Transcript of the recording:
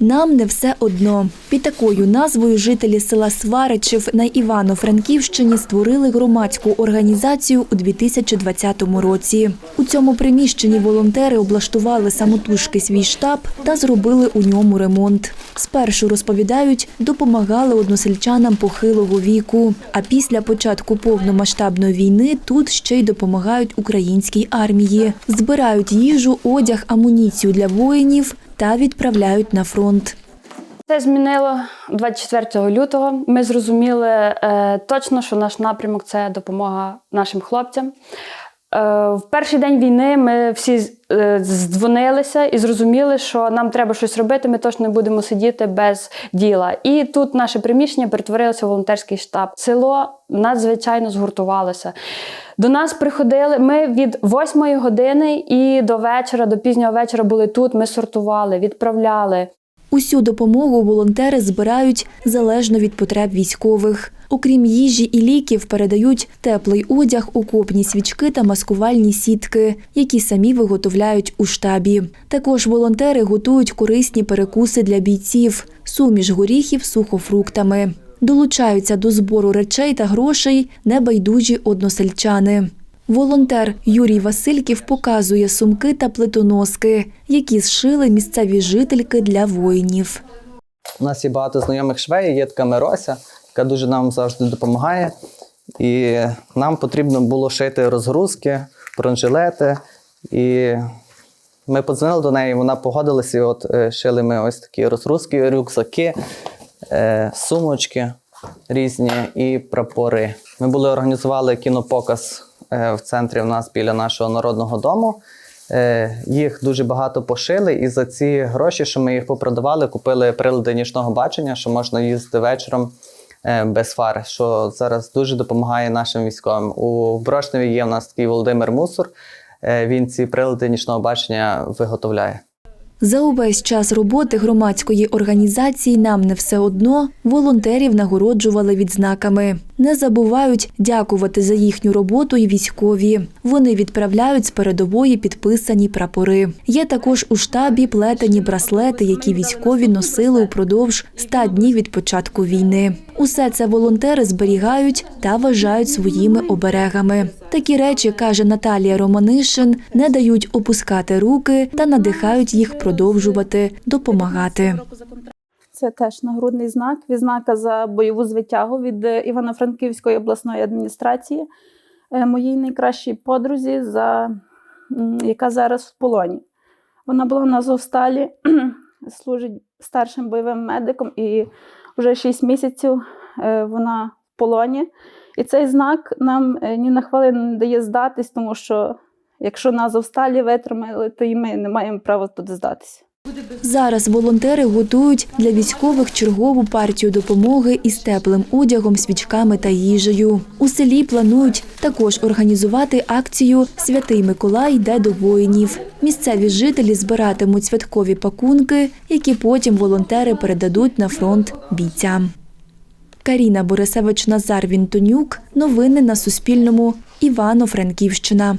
Нам не все одно. Під такою назвою жителі села Сваричів на Івано-Франківщині створили громадську організацію у 2020 році. У цьому приміщенні волонтери облаштували самотужки свій штаб та зробили у ньому ремонт. Спершу розповідають, допомагали односельчанам похилого віку. А після початку повномасштабної війни тут ще й допомагають українській армії. Збирають їжу, одяг, амуніцію для воїнів та відправляють на фронт. Це змінило 24 лютого. Ми зрозуміли е, точно, що наш напрямок це допомога нашим хлопцям. Е, в перший день війни ми всі е, здзвонилися і зрозуміли, що нам треба щось робити. Ми точно не будемо сидіти без діла. І тут наше приміщення перетворилося в волонтерський штаб. Село надзвичайно згуртувалося. До нас приходили. Ми від 8 години і до вечора, до пізнього вечора були тут. Ми сортували, відправляли. Усю допомогу волонтери збирають залежно від потреб військових. Окрім їжі і ліків, передають теплий одяг, окопні свічки та маскувальні сітки, які самі виготовляють у штабі. Також волонтери готують корисні перекуси для бійців, суміш горіхів сухофруктами. Долучаються до збору речей та грошей небайдужі односельчани. Волонтер Юрій Васильків показує сумки та плитоноски, які зшили місцеві жительки для воїнів. У нас є багато знайомих швей, є така Мирося, яка дуже нам завжди допомагає. І нам потрібно було шити розгрузки, бронежилети. І ми подзвонили до неї, вона погодилася, і от е, шили ми ось такі розгрузки, рюкзаки, е, сумочки різні і прапори. Ми були організували кінопоказ в центрі у нас біля нашого народного дому. Е, Їх дуже багато пошили, і за ці гроші, що ми їх попродавали, купили прилади нічного бачення, що можна їздити вечором е, без фар, що зараз дуже допомагає нашим військовим. У Брошневі є в нас такий Володимир Мусор. е, Він ці прилади нічного бачення виготовляє. За увесь час роботи громадської організації Нам не все одно волонтерів нагороджували відзнаками. Не забувають дякувати за їхню роботу і військові. Вони відправляють з передової підписані прапори. Є також у штабі плетені браслети, які військові носили упродовж 100 днів від початку війни. Усе це волонтери зберігають та вважають своїми оберегами. Такі речі, каже Наталія Романишин, не дають опускати руки та надихають їх продовжувати допомагати. Це теж нагрудний знак, відзнака за бойову звитягу від е, Івано-Франківської обласної адміністрації, е, моїй найкращій подрузі, за, яка зараз в полоні. Вона була на Азовсталі, служить старшим бойовим медиком, і вже 6 місяців е, вона в полоні. І цей знак нам ні на хвилину не дає здатись, тому що якщо на Азовсталі витримали, то і ми не маємо права тут здатися. Зараз волонтери готують для військових чергову партію допомоги із теплим одягом, свічками та їжею. У селі планують також організувати акцію Святий Миколай йде до воїнів. Місцеві жителі збиратимуть святкові пакунки, які потім волонтери передадуть на фронт бійцям. Каріна Борисевич Назар Вінтонюк. Новини на Суспільному. Івано-Франківщина.